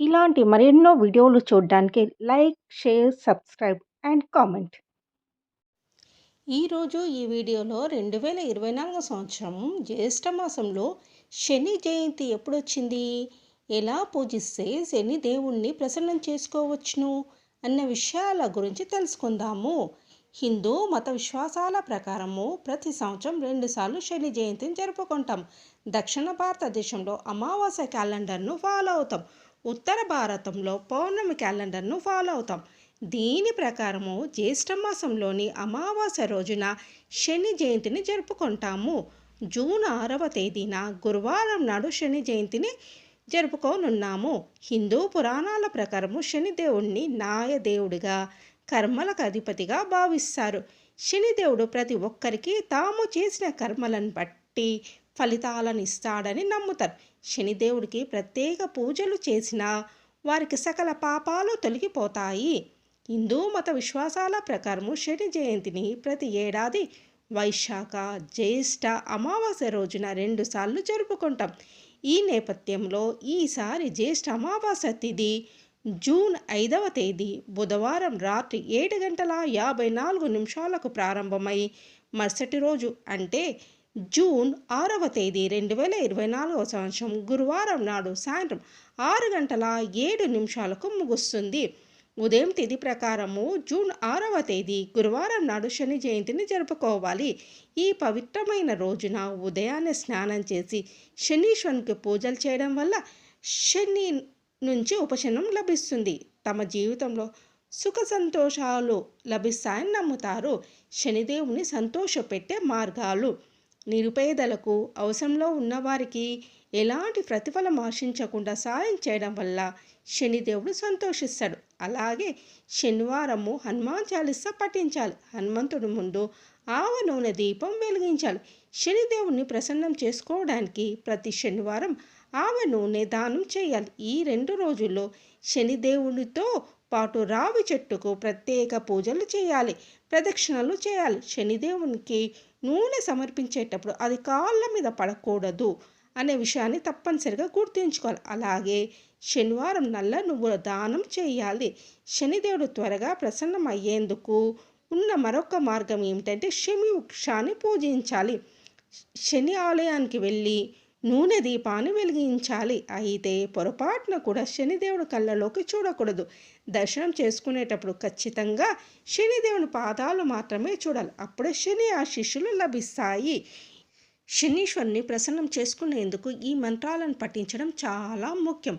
ఇలాంటి మరెన్నో వీడియోలు చూడడానికి like share subscribe and comment. ఈరోజు ఈ వీడియోలో రెండు వేల ఇరవై నాలుగు సంవత్సరం జ్యేష్ఠ మాసంలో శని జయంతి ఎప్పుడొచ్చింది? ఎలా పూజిస్తే శని దేవుణ్ణి ప్రసన్నం చేసుకోవచ్చును అన్న విషయాల గురించి తెలుసుకుందాము. హిందూ మత విశ్వాసాల ప్రకారము ప్రతి సంవత్సరం రెండుసార్లు శని జయంతిని జరుపుకుంటాం. దక్షిణ భారతదేశంలో అమావాస్య క్యాలెండర్ను ఫాలో అవుతాం. ఉత్తర భారతంలో పౌర్ణమి క్యాలెండర్ను ఫాలో అవుతాం. దీని ప్రకారము జ్యేష్ఠ మాసంలోని అమావాస్య రోజున శని జయంతిని జరుపుకుంటాము. జూన్ ఆరవ తేదీన గురువారం నాడు శని జయంతిని జరుపుకోనున్నాము. హిందూ పురాణాల ప్రకారము శనిదేవుణ్ణి నాయదేవుడిగా కర్మలకు అధిపతిగా భావిస్తారు. శనిదేవుడు ప్రతి ఒక్కరికి తాము చేసిన కర్మలను బట్టి ఫలితాలను ఇస్తాడని నమ్ముతారు. శనిదేవుడికి ప్రత్యేక పూజలు చేసినా వారికి సకల పాపాలు తొలగిపోతాయి. హిందూ మత విశ్వాసాల ప్రకారము శని జయంతిని ప్రతి ఏడాది వైశాఖ జ్యేష్ఠ అమావాస్య రోజున రెండుసార్లు జరుపుకుంటాం. ఈ నేపథ్యంలో ఈసారి జ్యేష్ఠ అమావాస్య తిథి జూన్ ఐదవ తేదీ బుధవారం రాత్రి ఏడు గంటల యాభై నాలుగు నిమిషాలకు ప్రారంభమై మరుసటి రోజు అంటే జూన్ ఆరవ తేదీ రెండు వేల ఇరవై నాలుగవ సంవత్సరం గురువారం నాడు సాయంత్రం ఆరు గంటల ఏడు నిమిషాలకు ముగుస్తుంది. ఉదయం తిథి ప్రకారము జూన్ ఆరవ తేదీ గురువారం నాడు శని జయంతిని జరుపుకోవాలి. ఈ పవిత్రమైన రోజున ఉదయాన్నే స్నానం చేసి శనీశ్వరునికి పూజలు చేయడం వల్ల శని నుంచి ఉపశమనం లభిస్తుంది. తమ జీవితంలో సుఖ సంతోషాలు లభిస్తాయని నమ్ముతారు. శనిదేవుని సంతోషపెట్టే మార్గాలు నిరుపేదలకు అవసరంలో ఉన్నవారికి ఎలాంటి ప్రతిఫలం ఆశించకుండా సాయం చేయడం వల్ల శనిదేవుడు సంతోషిస్తాడు. అలాగే శనివారము హనుమాన్ చాలీస పఠించాలి. హనుమంతుడి ముందు ఆవ నూనె దీపం వెలిగించాలి. శనిదేవుని ప్రసన్నం చేసుకోవడానికి ప్రతి శనివారం ఆవ నూనె దానం చేయాలి. ఈ రెండు రోజుల్లో శనిదేవునితో పాటు రావి చెట్టుకు ప్రత్యేక పూజలు చేయాలి ప్రదక్షిణలు చేయాలి. శనిదేవునికి నూనె సమర్పించేటప్పుడు అది కాళ్ళ మీద పడకూడదు అనే విషయాన్ని తప్పనిసరిగా గుర్తుంచుకోవాలి. అలాగే శనివారం నల్ల నువ్వుల దానం చేయాలి. శనిదేవుడు త్వరగా ప్రసన్నం అయ్యేందుకు ఉన్న మరొక మార్గం ఏమిటంటే శమి వృక్షాన్ని పూజించాలి. శని ఆలయానికి వెళ్ళి నూనె దీపాన్ని వెలిగించాలి. అయితే పొరపాటున కూడా శనిదేవుడి కళ్ళలోకి చూడకూడదు. దర్శనం చేసుకునేటప్పుడు ఖచ్చితంగా శనిదేవుని పాదాలు మాత్రమే చూడాలి. అప్పుడే శని ఆశీస్సులు లభిస్తాయి. శనీశ్వరుని ప్రసన్నం చేసుకునేందుకు ఈ మంత్రాలను పఠించడం చాలా ముఖ్యం.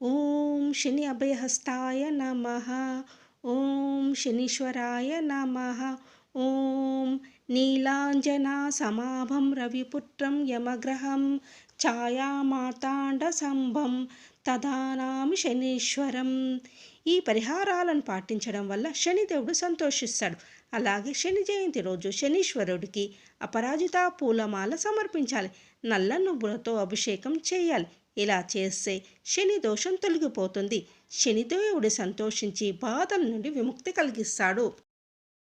ఓం శని అభయహస్తాయ నమ. ఓం శనీశ్వరాయ నమ. ఓం నీలాంజనా సమాభం రవిపుత్రం యమగ్రహం ఛాయామాతాండసంభం తదానామి శనీశ్వరం. ఈ పరిహారాలను పాటించడం వల్ల శనిదేవుడు సంతోషిస్తాడు. అలాగే శని జయంతి రోజు శనీశ్వరుడికి అపరాజిత పూలమాల సమర్పించాలి. నల్ల నువ్వులతో అభిషేకం చేయాలి. ఇలా చేస్తే శని దోషం తొలగిపోతుంది. శనిదేవుడు సంతోషించి బాధల నుండి విముక్తి కలిగిస్తాడు.